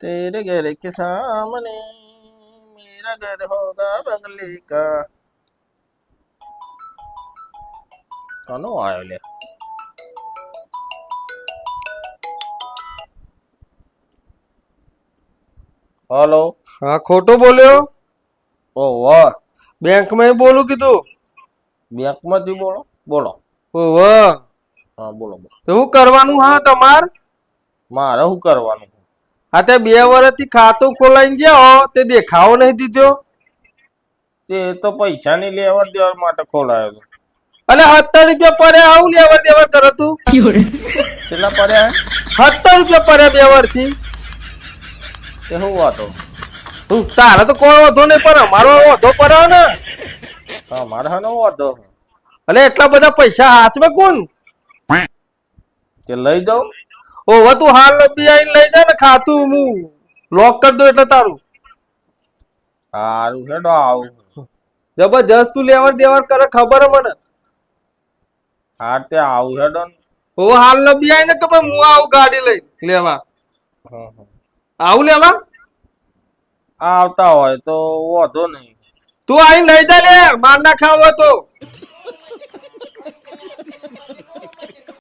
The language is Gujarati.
तेरे घर के सामने मेरा घर होगा बंगले का કોનો આવ્યો લે હલો હા ખોટું બોલ્યો ઓ વાહ બેંકમાં બોલું કીધું બેંકમાંથી બોલો બોલો ઓવ હા બોલો બોલો તો શું કરવાનું હા તમાર મારે શું કરવાનું આ તે બે વર્ષથી ખાતું ખોલાઈને જાઓ તે દેખાવો નહીં દીધો. તે તો પૈસાની લેવડ દેવડ માટે ખોલાયો હતો અલે સત્તર રૂપિયા પડે આવું લેવડ દેવડ કરો તું? કેટલા પડ્યા? સત્તર રૂપિયા પડે બે વર્ષથી તે શું વાતો હું તારા તો કોઈ વધો નહીં પણ અમારો વધો પડ્યો ને. તમારે હાનો વાંધો. અલે એટલા બધા પૈસા હાથમાં કોણ? તે લઈ જાઉં. ઓવે તું હાલ બી આવીને લઈ જા. ને ખાતું હું લોક કરી દઉં એટલે તારું. સારું હેડો આવું. જબરજસ્ત તું લેવડ દેવડ કરે ખબર મને? હા તે આવું હેડો ડો ઓ હાલ બી આઈને કે ભાઈ હું આવું ગાડી લઈ લેવા. આવું લેવા? આવતા હોય તો વાંધો નહીં. તું આઈ લઈ જા લે માર ના ખાવ તો.